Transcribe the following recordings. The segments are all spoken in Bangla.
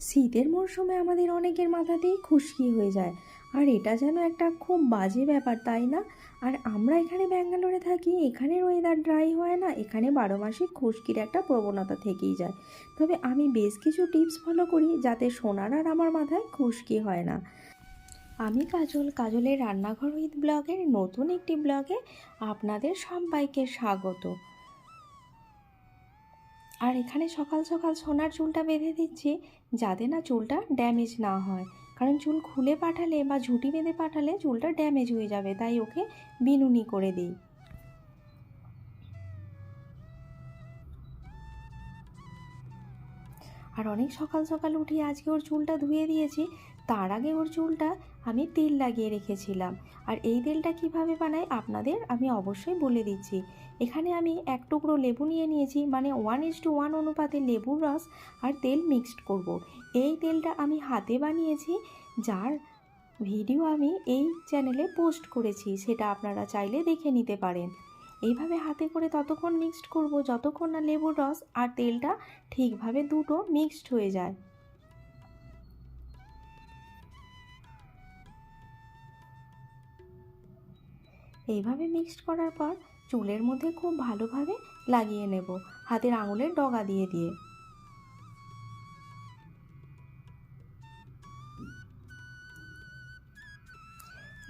শীতের মরশুমে আমাদের অনেকের মাথাতেই খুশকি হয়ে যায়। আর এটা যেন একটা খুব বাজে ব্যাপার, তাই না? আর আমরা এখানে ব্যাঙ্গালোরে থাকি, এখানের ওয়েদার ড্রাই হয় না, এখানে বারো মাসে খুশকির একটা প্রবণতা থেকেই যায়। তবে আমি বেশ কিছু টিপস ফলো করি যাতে সোনার আর আমার মাথায় খুশকি হয় না। আমি কাজল, কাজলের রান্নাঘর উইথ ব্লগের নতুন একটি ব্লগে আপনাদের সবাইকে স্বাগত। আর এখানে সকাল সকাল সোনার চুলটা বেঁধে দিচ্ছি যাতে না চুলটা ড্যামেজ না হয়। কারণ চুল খুলে পাঠালে বা ঝুঁটি বেঁধে পাঠালে চুলটা ড্যামেজ হয়ে যাবে, তাই ওকে বিনুনি করে দিই। আর অনেক সকাল সকাল উঠে আজকে ওর চুলটা ধুয়ে দিয়েছি তার আগে ওর চুলটা আমি তেল লাগিয়ে রেখেছিলাম। আর এই তেলটা কীভাবে বানাই আপনাদের আমি অবশ্যই বলে দিচ্ছি। এখানে আমি এক টুকরো লেবু নিয়ে নিয়েছি মানে ওয়ান ইস টু ওয়ান অনুপাতে লেবুর রস আর তেল মিক্সড করব। এই তেলটা আমি হাতে বানিয়েছি, যার ভিডিও আমি এই চ্যানেলে পোস্ট করেছি, সেটা আপনারা চাইলে দেখে নিতে পারেন। এইভাবে হাতে করে ততক্ষণ মিক্সড করব, যতক্ষণ না লেবুর রস আর তেলটা ঠিকভাবে দুটো মিক্সড হয়ে যায়। এইভাবে মিক্সড করার পর চুলের মধ্যে খুব ভালোভাবে লাগিয়ে নেব হাতের আঙুলের ডগা দিয়ে দিয়ে।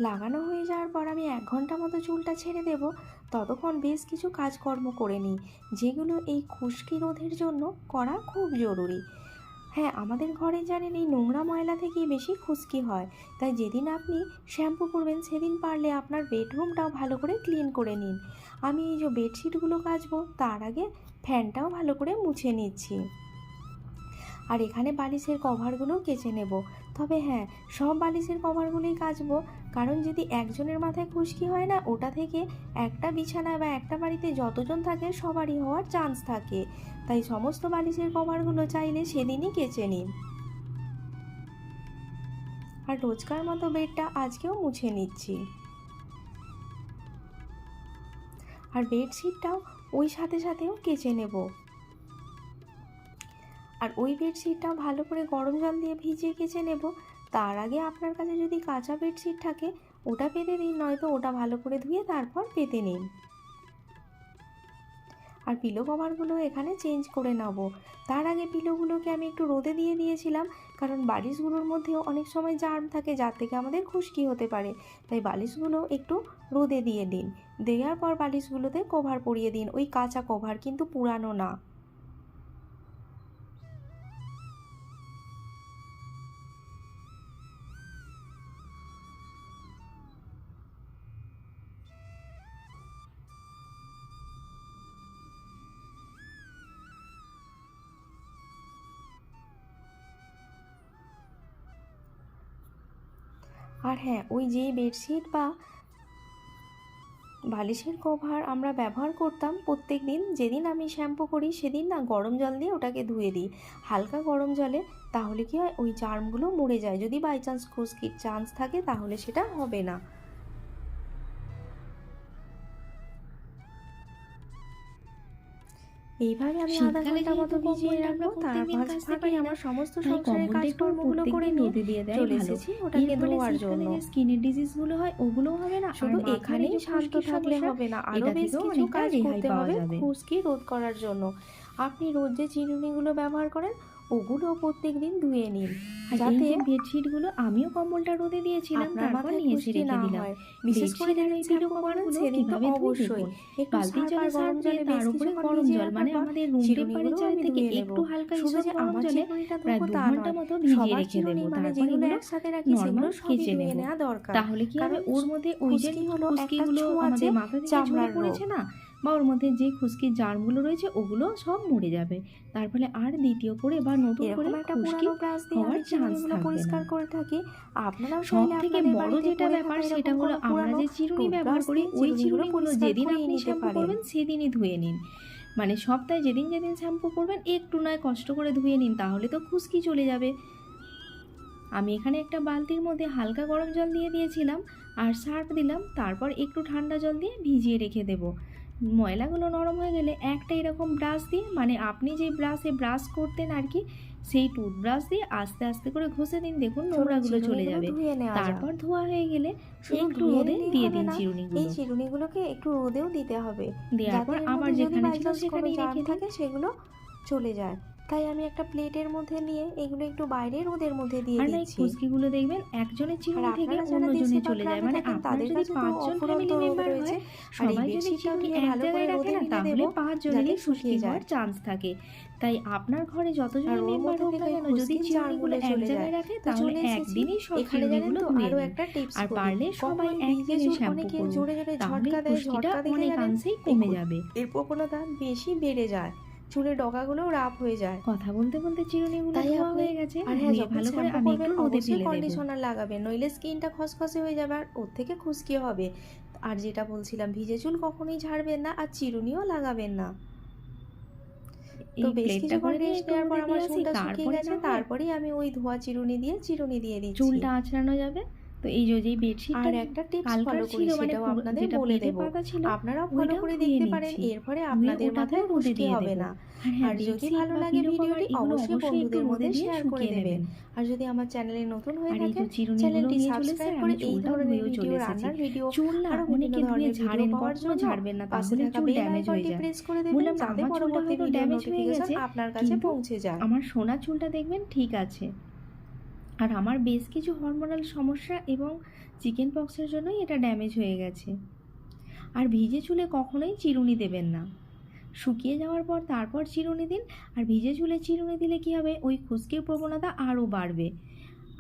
লাগানো হয়ে যাওয়ার পর আমি এক ঘণ্টা মতো চুলটা ছেড়ে দেব, ততক্ষণ বেশ কিছু কাজকর্ম করে নিই, যেগুলো এই খুশকি রোধের জন্য করা খুব জরুরি। হ্যাঁ আমাদের ঘরে জানেন এই নোংরা ময়লা থেকেই বেশি খুশকি হয়। তাই যেদিন আপনি শ্যাম্পু করবেন, সেদিন পারলে আপনার বেডরুমটাও ভালো করে ক্লিন করে নিন। আমি এই যে বেডশিটগুলো কাচবো, তার আগে ফ্যানটাও ভালো করে মুছে নিচ্ছি। আর এখানে বালিশের কভারগুলো কেচে নেব। তবে হ্যাঁ সব বালিশের কভারগুলোই কাচবো। কারণ যদি একজনের মাথায় খুশকি হয় না, ওটা থেকে একটা বিছানা বা একটা বাড়িতে যতজন থাকে, সবারই হওয়ার চান্স থাকে। তাই সমস্ত বালিশের কভারগুলো চাইলে সেদিনই কেচে নিন আর রোজকার মতো বেডটা আজকেও মুছে নিচ্ছি। আর বেডশিটটাও ওই সাথে সাথেও কেচে নেব। আর ওই বেডশিটটা ভালো করে গরম জল দিয়ে ভিজিয়ে কেচে নেব। তার আগে আপনার কাছে যদি কাঁচা বেডশিট থাকে, ওটা পেতে দিন নয়তো ওটা ভালো করে ধুয়ে তারপর পেতে নিন। আর পিলো কভারগুলো এখানে চেঞ্জ করে নেব। তার আগে পিলোগুলোকে আমি একটু রোদে দিয়ে দিয়েছিলাম, কারণ বালিশগুলোর মধ্যেও অনেক সময় জার্ম থাকে, যার থেকে আমাদের খুশকি হতে পারে। তাই বালিশগুলো একটু রোদে দিয়ে দিন। দেওয়ার পর বালিশগুলোতে কভার পরিয়ে দিন। ওই কাঁচা কভার কিন্তু পুরানো না। আর হ্যাঁ ওই যে বেডশিট বা বালিশের কভার আমরা ব্যবহার করতাম প্রত্যেক দিন। যেদিন আমি শ্যাম্পু করি, সেদিন না গরম জল দিয়ে ওটাকে ধুয়ে দিই। হালকা গরম জলে, তাহলে কি হয়? ওই চার্মগুলো মরে যায়। যদি বাই চান্স খুশকির চান্স থাকে, তাহলে সেটা হবে না। এইভাবে আমি আধা ঘণ্টা মতো ভিজিয়ে রাখব তারপর না, আমার সমস্ত সংসারের কাজকর্মগুলো করে নিতে নিয়ে দিয়ে দেয় চলে ভালো। এসেছি। ওটাকে ধোয়ার জন্য স্কিনের ডিজিজগুলো হয় ওগুলো হবে না। শুধু এখানেই শান্ত থাকলে হবে না। আরও বেশ কিছু কাজ করতে হবে খুশকি রোধ করার জন্য। আপনি রোজ যে চিরুনিগুলো ব্যবহার করেন ওগুলো প্রত্যেক দিন ধুয়ে নিন। যাতে বেডশিটগুলো আমিও কম্বলটা রোদে দিয়েছিলাম তারপর নিয়ে এসে রেখে দিলাম। বিশেষ করে যারা এই পিলো কভারগুলো কীভাবে অবশ্যই। আর জলে গরম সার্ফ জলে দিয়ে তার উপরে গরম জল মানে আমাদের রুম টেম্পারেচার থেকে একটু হালকা হিসেবে যে গরম আমার জলে প্রায় দু ঘণ্টা মতো ভিজিয়ে রেখে দেবো। তারপর এগুলো একসাথে রাখি সেগুলো কেচে নেব। দরকার। তাহলে কি হবে? ওর মধ্যে ওই যে খুশকি হলো একটা ছোঁয়াচে আমাদের মাথা থেকে ঝরে পড়েছে না? বা ওর মধ্যে যে খুশকির জার্মগুলো রয়েছে ওগুলো সব মরে যাবে। তার ফলে আর দ্বিতীয় করে বা নতুন করে একটা পুরানো ব্রাশ দিয়ে হওয়ার পরিষ্কার করে থাকি। আপনারাও সব থেকে বড় যেটা ব্যাপার সেটা হলো আমরা যে চিরুনি ব্যবহার করি ওই চিরুনিগুলো যেদিন আপনি শ্যাম্পু করবেন সেদিনই ধুয়ে নিন। মানে সপ্তাহে যেদিন যেদিন শ্যাম্পু করবেন একটু নয় কষ্ট করে ধুয়ে নিন তাহলে তো খুশকি চলে যাবে। আমি এখানে একটা বালতির মধ্যে হালকা গরম জল দিয়ে দিয়েছিলাম আর সার্ফ দিলাম তারপর একটু ঠান্ডা জল দিয়ে ভিজিয়ে রেখে দেবো। ময়লাগুলো নরম হয়ে গেলে একটা এরকম ব্রাশ দিয়ে মানে আপনি যে ব্রাশে ব্রাশ করতেন আর কি সেই টুথব্রাশ দিয়ে আস্তে আস্তে করে ঘষে দিন। দেখুন নোংরাগুলো চলে যাবে। তারপর ধোয়া হয়ে গেলে একটু রোদে দিয়ে দিন চিরুনিগুলো। এই চিরুনিগুলোকে একটু রোদেও দিতে হবে। দেওয়ার পর আমার আবার যেখানে ছিল সেখানে রেখে থাকে সেগুলো চলে যায়। তাই আমি একটা প্লেটের মধ্যে নিয়ে এগুলো একটু বাইরে রোদের মধ্যে দিয়ে দিচ্ছি আর এই দিচ্ছি। দেখবেন একজনের চিরুনি থেকে অন্যজনে চলে যায়। মানে তাদের যদি পাঁচজন ফ্যামিলি মেম্বার রয়েছে। হয় আর এই সবাই যদি চিরুনি এক জায়গায় রাখে না তাহলে দেবো পাঁচ যাতে শুকিয়ে যায়। হওয়ার চান্স থাকে। তাই আপনার ঘরে যতজন মেম্বার হোক না কেন যদি চিরুনিগুলো এক জায়গায় রাখে তাহলে একদিনই সব চিরুনিগুলো ধুয়ে আরও একটা টিপস আর পারলে সবাই কখনোই এক ভিজে শ্যাম্পু করুন। জোরে জোরে ঝটকা দেয় ঝটকা দেখে অনেক জানেন কমে যাবে। এর প্রবণতা বেশি বেড়ে যায়। চুলের ডগাগুলোও রাফ হয়ে যায়। কথা বলতে বলতে চিরুনিগুলো তাই ধোয়া হয়ে গেছে। আর হ্যাঁ ভালো করে আমি একটু রোদে ফেলে কন্ডিশনার লাগাবেন নইলে স্কিনটা খসখসে হয়ে যাবে আর ওর থেকে খুশকি হবে। আর যেটা বলছিলাম ভিজে চুল কখনোই ঝাড়বেন না আর চিরুনিও লাগাবেন না। তো বেশ কিছুক্ষণ রেস্ট নেওয়ার পর আমার চুলটা শুকিয়ে তারপরে গেছে তারপরেই আমি ওই ধোয়া চিরুনি দিয়ে চিরুনি দিয়ে দিচ্ছি। চুলটা আঁচড়ানো যাবে? তো এই যে যেই বেডশিটটা আর একটা টিপস ফলো করি মানে সেটাও আপনাদের বলে দেব। আপনারাও ফলো করে দেখতে পারেন নিচ্ছি। এর ফলে ধুয়ে আপনাদের মাথায় দিয়ে হবে না। আর হ্যাঁ যদি ভালো লাগে ভিডিওটি অবশ্যই বন্ধুদের মধ্যে শেয়ার করে দেবেন। আর যদি আমার চ্যানেলে নতুন হয়ে থাকেন চ্যানেলটি সাবস্ক্রাইব করে এই ধরনের ভিডিও রান্নার ভিডিও আরও অনেকে বিভিন্ন ধরনের ঝাড়েন পাওয়ার জন্য ঝাড়বেন না তাহলে থাকা চুল ড্যামেজ হয়ে প্রেস করে দেবেন যাতে পরবর্তী ভিডিও হয়ে নোটিফিকেশন গেছে, আপনার কাছে পৌঁছে যায়। আমার সোনা চুলটা দেখবেন ঠিক আছে আর আমার বেশ কিছু হরমোনাল সমস্যা এবং চিকেন পক্সের জন্যই এটা ড্যামেজ হয়ে গেছে। আর ভিজে চুলে কখনোই চিরুনি দেবেন না। শুকিয়ে যাওয়ার পর তারপর চিরুনি দিন, আর ভিজে চুলে চিরুনি দিলে কী হবে? ওই খুশকির প্রবণতা আরও বাড়বে।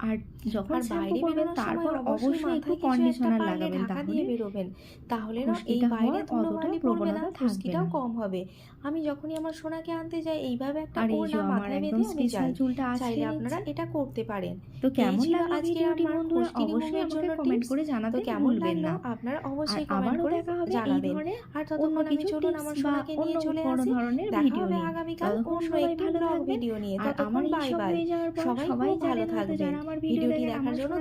আর যখন বাইরে করবেন তারপর অবশ্যই একটু কন্ডিশনার লাগাবেন ঢাকা দিয়ে বেরোবেন। তাহলে না এই বাইরে ধুলোবালি পড়বে না খুশকিটাও কম হবে। আমি যখনই আমার সোনাকে আনতে যাই এইভাবে একটা ওড়না মাথায় বেঁধে আমি যাই। চুলটা আজকে চাইলে আপনারা এটা করতে পারেন। তো কেমন লাগল ভিডিওটি আমার বন্ধুরা? অবশ্যই আমাকে জন্য কমেন্ট করে জানাতে কেমন লাগল? আপনারা অবশ্যই কমেন্ট করে জানাবেন। আর ততক্ষণ আমি চলুন আমার সোনাকে নিয়ে চলে আসি। ধরনের দেখা ভিডিও হবে নিয়ে। আগামীকাল অন্য একটি ভিডিও নিয়ে। ততক্ষণ বাই বাই সবাই ভালো থাকবেন ভিডিওটি দেখার জন্য